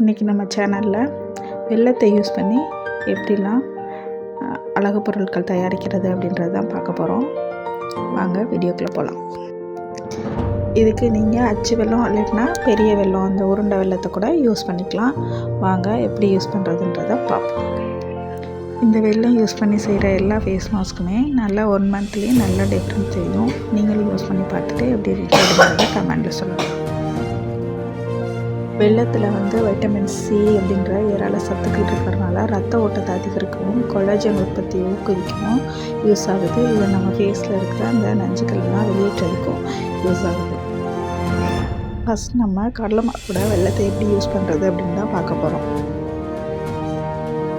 இன்றைக்கி நம்ம சேனலில் வெள்ளத்தை யூஸ் பண்ணி எப்படிலாம் அழகு பொருட்கள் தயாரிக்கிறது அப்படின்றது தான் பார்க்க போகிறோம் வாங்க வீடியோக்குள்ளே போகலாம் இதுக்கு நீங்கள் அச்சு வெல்லம் இல்லைன்னா பெரிய வெல்லம் அந்த உருண்டை வெல்லத்தை கூட யூஸ் பண்ணிக்கலாம். வாங்க எப்படி யூஸ் பண்ணுறதுன்றதை பார்ப்போம். இந்த வெள்ளம் யூஸ் பண்ணி செய்கிற எல்லா ஃபேஸ் மாஸ்க்குமே நல்லா ஒன் மந்த்லேயே நல்லா டிஃப்ரெண்ட் தெரியும் நீங்களும் யூஸ் பண்ணி பார்த்துட்டு எப்படி இருக்குன்றதை கமெண்டில் சொல்லலாம் வெள்ளத்தில் வந்து வைட்டமின் சி அப்படின்ற ஏராள சத்துக்கள் இருக்கிறதுனால ரத்த ஓட்டத்தை அதிகரிக்கவும் கொலாஜன் உற்பத்தியை ஊக்குவிக்கவும் யூஸ் ஆகுது. இது நம்ம ஃபேஸில் இருக்கிற அந்த நஞ்சுக்கள்லாம் வெளியேற்றதுக்கும் யூஸ் ஆகுது. ஃபஸ்ட் நம்ம கடலை மாவோட வெள்ளத்தை எப்படி யூஸ் பண்ணுறது அப்படின்னு தான் பார்க்க போகிறோம்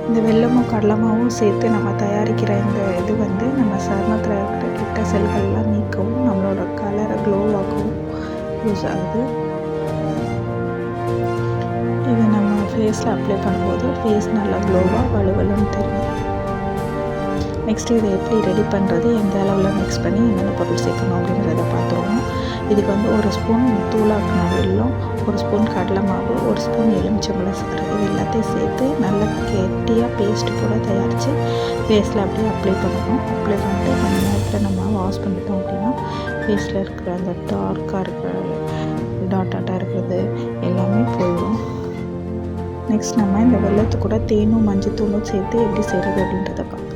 இந்த வெல்லமும் கடலைமாவும் சேர்த்து நம்ம தயாரிக்கிற இந்த இது வந்து நம்ம சர்மத்தில் இருக்கிற கிட்ட செல்கள்லாம் நீக்கவும் நம்மளோட கலரை க்ளோவாகவும் யூஸ் ஆகுது. ஃபேஸில் அப்ளை பண்ணும்போது ஃபேஸ் நல்லா க்ளோவாக வலுவலுன்னு தெரியும். நெக்ஸ்ட்டு இதை எப்படி ரெடி பண்ணுறது எந்த அளவில் மிக்ஸ் பண்ணி என்னென்ன பொருள் சேர்க்கணும் அப்படிங்கிறத பார்த்துருவோம். இதுக்கு வந்து ஒரு ஸ்பூன் தூளாக்கின வெல்லம் ஒரு ஸ்பூன் கடலை மாவு ஒரு ஸ்பூன் எலுமிச்சம்பழம் சாறு இது எல்லாத்தையும் சேர்த்து நல்லா கெட்டியாக பேஸ்ட் கூட தயாரித்து ஃபேஸில் அப்படியே அப்ளை பண்ணணும். அப்ளை பண்ணிட்டு கொஞ்ச நேரத்தில் நம்ம வாஷ் பண்ணிட்டோம் அப்படின்னா ஃபேஸில் இருக்கிற அந்த டார்க்காக இருக்குது நெக்ஸ்ட் நம்ம இந்த வெள்ளத்து கூட தேனும் மஞ்சத்தூளும் சேர்த்து எப்படி செய்கிறது அப்படின்றத பார்க்கலாம்.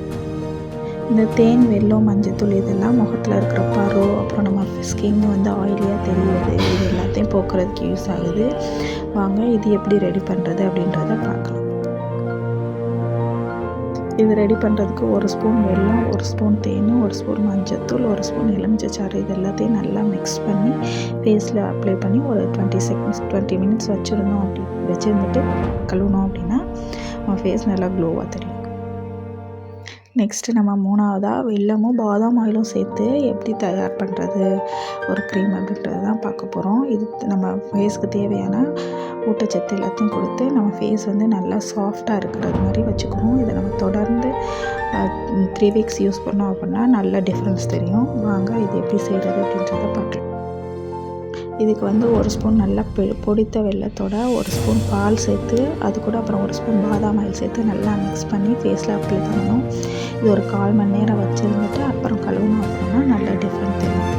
இந்த தேன் வெல்லம் மஞ்சத்தூள் இதெல்லாம் முகத்தில் இருக்கிற பரோ அப்புறம் நம்ம ஸ்கின் வந்து ஆயிலியாக தெரியுது இது எல்லாத்தையும் போக்குறதுக்கு யூஸ் ஆகுது. வாங்க இது எப்படி ரெடி பண்ணுறது அப்படின்றத பார்க்கலாம். இது ரெடி பண்ணுறதுக்கு ஒரு ஸ்பூன் வெல்லம் ஒரு ஸ்பூன் தேன் ஒரு ஸ்பூன் மஞ்சத்தூள் ஒரு ஸ்பூன் எலுமிச்சைச்சாறு இது எல்லாத்தையும் நல்லா மிக்ஸ் பண்ணி ஃபேஸில் அப்ளை பண்ணி ஒரு டுவெண்ட்டி செகண்ட்ஸ் டுவெண்ட்டி மினிட்ஸ் வச்சுருந்தோம் அப்படி வச்சுருந்துட்டு கழுவினோம் அப்படின்னா நம்ம ஃபேஸ் நல்லா க்ளோவாக தெரியும். நெக்ஸ்ட்டு நம்ம மூணாவதாக வெல்லமும் பாதாம் ஆயிலும் சேர்த்து எப்படி தயார் பண்ணுறது ஒரு க்ரீம் அப்படின்றது தான் பார்க்க போகிறோம் இது நம்ம ஃபேஸ்க்கு தேவையான ஊட்டச்சத்து எல்லாத்தையும் கொடுத்து நம்ம ஃபேஸ் வந்து நல்லா சாஃப்டாக இருக்கிறது மாதிரி வச்சுக்கணும். இதை நம்ம தொடர்ந்து த்ரீ வீக்ஸ் யூஸ் பண்ணோம் அப்படின்னா நல்ல டிஃப்ரென்ஸ் தெரியும். வாங்க இது எப்படி செய்கிறது அப்படின்றத பார்க்கலாம். இதுக்கு வந்து ஒரு ஸ்பூன் நல்லா பெ- பொடித்த வெள்ளத்தோட ஒரு ஸ்பூன் பால் சேர்த்து அது கூட அப்புறம் ஒரு ஸ்பூன் பாதாம் ஆயில் சேர்த்து நல்லா மிக்ஸ் பண்ணி ஃபேஸில் அப்ளை பண்ணணும் இது ஒரு கால் மணி நேரம் வச்சுருந்துட்டு அப்புறம் கழுவணும் அப்படின்னா நல்ல டிஃப்ரெண்ட் தெரியும்.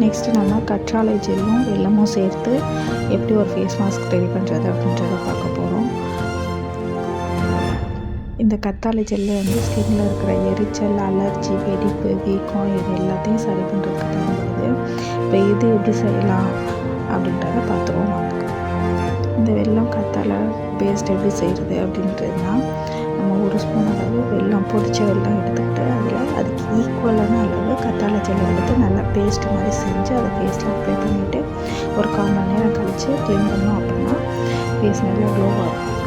நெக்ஸ்ட்டு நம்ம கற்றாழை ஜெல்லும் வெள்ளமும் சேர்த்து எப்படி ஒரு ஃபேஸ் மாஸ்க் ரெடி பண்ணுறது அப்படின்றத பார்க்கணும் இந்த கத்தாழை ஜெல்லு வந்து ஸ்கின்ல இருக்கிற எரிச்சல் அலர்ஜி வெடிப்பு வீக்கம் இது எல்லாத்தையும் சரி பண்ணுறதுக்கு பயன்படுது இப்போ இது எப்படி செய்யலாம் அப்படின்றத பார்த்துருவோம் இந்த வெல்லம் கத்தாழை பேஸ்ட் எப்படி செய்கிறது அப்படின்றதுனா நம்ம ஒரு ஸ்பூன் அளவு வெள்ளம் பொடிச்ச வெள்ளம் எடுத்துக்கிட்டு அதில் அதுக்கு ஈக்குவலான அளவு கத்தாழை ஜெல்லை எடுத்து நல்லா பேஸ்ட் மாதிரி செஞ்சு அதை ஃபேஸில் அப்ளை பண்ணிவிட்டு ஒரு கால் மணி நேரம் கழித்து க்ளீன் பண்ணோம் அப்படின்னா ஃபேஸ் நல்லா க்ளோவாகும்